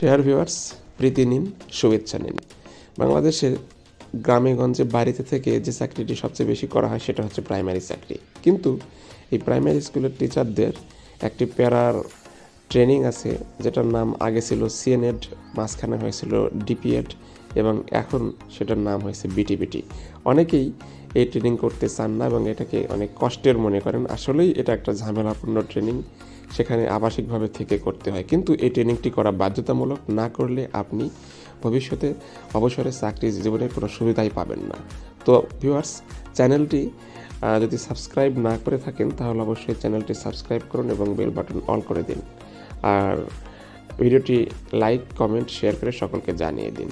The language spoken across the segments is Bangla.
ডেয়ার ভিউয়ার্স প্রীতি নিন, শুভেচ্ছা নিন। বাংলাদেশের গ্রামেগঞ্জে বাড়িতে থেকে যে চাকরিটি সবচেয়ে বেশি করা হয় সেটা হচ্ছে প্রাইমারি চাকরি। কিন্তু এই প্রাইমারি স্কুলের টিচারদের একটি প্যারার ট্রেনিং আছে, যেটার নাম আগে ছিল সিএনএড, মাঝখানে হয়েছিল ডিপিএড এবং এখন সেটার নাম হয়েছে বিটিবিটি। অনেকেই এই ট্রেনিং করতে চান না এবং এটাকে অনেক কষ্টের মনে করেন। আসলেই এটা একটা ঝামেলাপূর্ণ ট্রেনিং, সেখানে আবাসিকভাবে থেকে করতে হয়। কিন্তু এই ট্রেনিংটি করা বাধ্যতামূলক না করলে আপনি ভবিষ্যতে অবসরে চাকরি জীবনের কোনো সুবিধাই পাবেন না। তো ভিউয়ার্স চ্যানেলটি যদি সাবস্ক্রাইব না করে থাকেন, তাহলে অবশ্যই চ্যানেলটি সাবস্ক্রাইব করুন এবং বেল বাটন অল করে দিন। আর ভিডিওটি লাইক, কমেন্ট, শেয়ার করে সকলকে জানিয়ে দিন।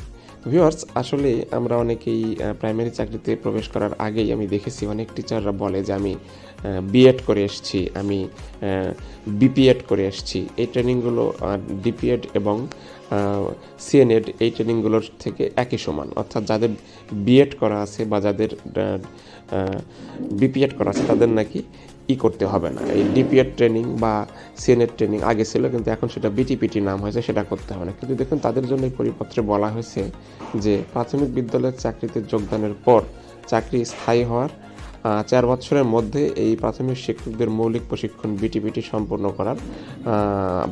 ভিউয়ার্স, আসলে আমরা অনেকেই প্রাইমারি চাকরিতে প্রবেশ করার আগেই আমি দেখেছি অনেক টিচাররা বলে যে আমি বিএড করে এসেছি, আমি বিপিএড করে এসেছি। এই ট্রেনিংগুলো ডিপিএড এবং সিএনএড এই ট্রেনিংগুলোর থেকে একই সমান। অর্থাৎ যাদের বিএড করা আছে বা যাদের বিপিএড করা আছে, তাদের নাকি ই করতে হবে না। এই ডিপিএড ট্রেনিং বা সিএনএড ট্রেনিং আগে ছিল, কিন্তু এখন সেটা বিটিপিটি নাম হয়েছে, সেটা করতে হবে না। কিন্তু দেখুন, তাদের জন্য এই পরিপত্রে বলা হয়েছে যে প্রাথমিক বিদ্যালয়ের চাকরিতে যোগদানের পর চাকরি স্থায়ী হওয়ার চার বছরের মধ্যে এই প্রাথমিক শিক্ষকদের মৌলিক প্রশিক্ষণ বিটিপিটি সম্পূর্ণ করার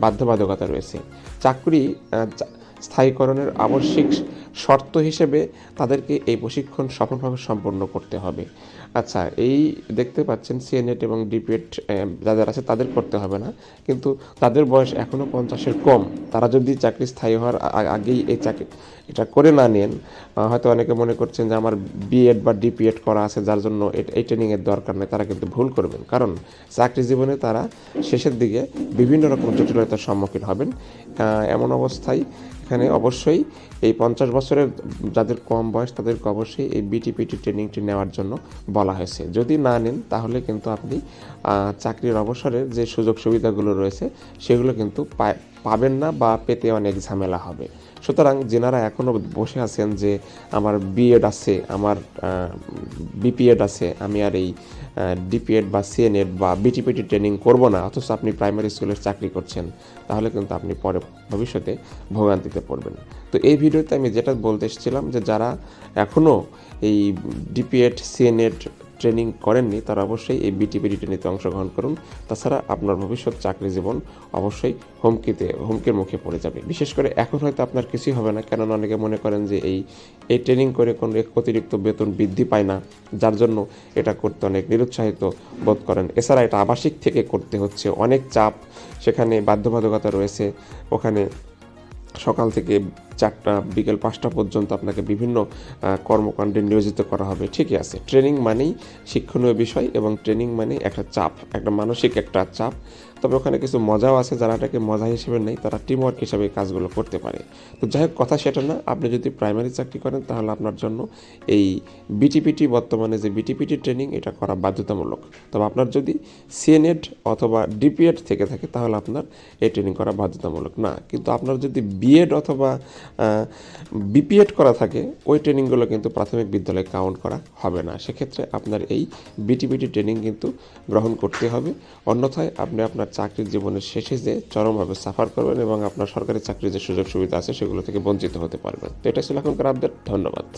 বাধ্যবাধকতা রয়েছে। চাকরি স্থায়ীকরণের আবশ্যিক শর্ত হিসেবে তাদেরকে এই প্রশিক্ষণ সফলভাবে সম্পন্ন করতে হবে। আচ্ছা এই দেখতে পাচ্ছেন সিএনএট এবং ডিপিএড যাদের আছে তাদের করতে হবে না। কিন্তু তাদের বয়স এখনও পঞ্চাশের কম। তারা যদি চাকরি স্থায়ী হওয়ার আগেই এই চাকরি, এটা করে না নেন হয়তো অনেকে মনে করছেন যে আমার বিএড বা ডিপিএড করা আছে, যার জন্য এই ট্রেনিংয়ের দরকার নেই, তারা কিন্তু ভুল করবেন। কারণ চাকরি জীবনে তারা শেষের দিকে বিভিন্ন রকম জটিলতার সম্মুখীন হবেন। এমন অবস্থায় এখানে অবশ্যই এই পঞ্চাশ বছরের যাদের কম বয়স তাদেরকে অবশ্যই এই বিটিপিটি ট্রেনিংটি নেওয়ার জন্য বলা হয়েছে। যদি না নেন, তাহলে কিন্তু আপনি চাকরির অবসরের যে সুযোগ সুবিধাগুলো রয়েছে, সেগুলো কিন্তু পাবেন না বা পেতে অনেক ঝামেলা হবে। সুতরাং যেনারা এখনও বসে আছেন যে আমার বিএড আছে, আমার বিপিএড আছে, আমি আর এই ডিপিএড বা সিএনএড বা বিটিপিটি ট্রেনিং করব না, অথচ আপনি প্রাইমারি স্কুলের চাকরি করছেন, তাহলে কিন্তু আপনি পরে ভবিষ্যতে ভোগান্তিতে পড়বেন। তো এই ভিডিওতে আমি যেটা বলতে এসেছিলাম যে যারা এখনও এই ডিপিএড সিএনএড ট্রেনিং করেননি, তারা অবশ্যই এই বিটিপিটি ট্রেনিংতে অংশগ্রহণ করুন। তাছাড়া আপনার ভবিষ্যৎ চাকরি জীবন অবশ্যই হুমকিতে, হুমকির মুখে পড়ে যাবে। বিশেষ করে এখন হয়তো আপনার কিছুই হবে না, কেননা অনেকে মনে করেন যে এই এই ট্রেনিং করে কোনো অতিরিক্ত বেতন বৃদ্ধি পায় না, যার জন্য এটা করতে অনেক নিরুৎসাহিত বোধ করেন। এছাড়া এটা আবাসিক থেকে করতে হচ্ছে, অনেক চাপ সেখানে বাধ্যবাধকতা রয়েছে। ওখানে সকাল থেকে চারটা, বিকেল পাঁচটা পর্যন্ত আপনাকে বিভিন্ন কর্মকাণ্ডে নিয়োজিত করা হবে। ঠিকই আছে। ট্রেনিং মানেই শিক্ষণীয় বিষয় এবং ট্রেনিং মানে একটা চাপ, একটা মানসিক একটা চাপ। তবে ওখানে কিছু মজাও আছে যারা এটাকে মজা হিসেবে নেই তারা টিম ওয়ার্ক হিসাবে কাজগুলো করতে পারে। তো যাই হোক, কথা সেটা না, আপনি যদি প্রাইমারি চাকরি করেন, তাহলে আপনার জন্য এই বিটিপিটি বর্তমানে যে বিটিপিটি ট্রেনিং এটা করা বাধ্যতামূলক। তবে আপনার যদি সিএনএড অথবা ডিপিএড থেকে থাকে, তাহলে আপনার এই ট্রেনিং করা বাধ্যতামূলক না। কিন্তু আপনার যদি বিএড অথবা বিপিএড করা থাকে, ওই ট্রেনিংগুলো কিন্তু প্রাথমিক বিদ্যালয়ে কাউন্ট করা হবে না। সেক্ষেত্রে আপনার এই বিটিবিটি ট্রেনিং কিন্তু গ্রহণ করতে হবে। অন্যথায় আপনি আপনার চাকরির জীবনের শেষে যে চরমভাবে সাফার করবেন এবং আপনার সরকারি চাকরির যে সুযোগ সুবিধা আছে, সেগুলো থেকে বঞ্চিত হতে পারবেন। তো এটা ছিল এখনকার আপডেট ধন্যবাদ।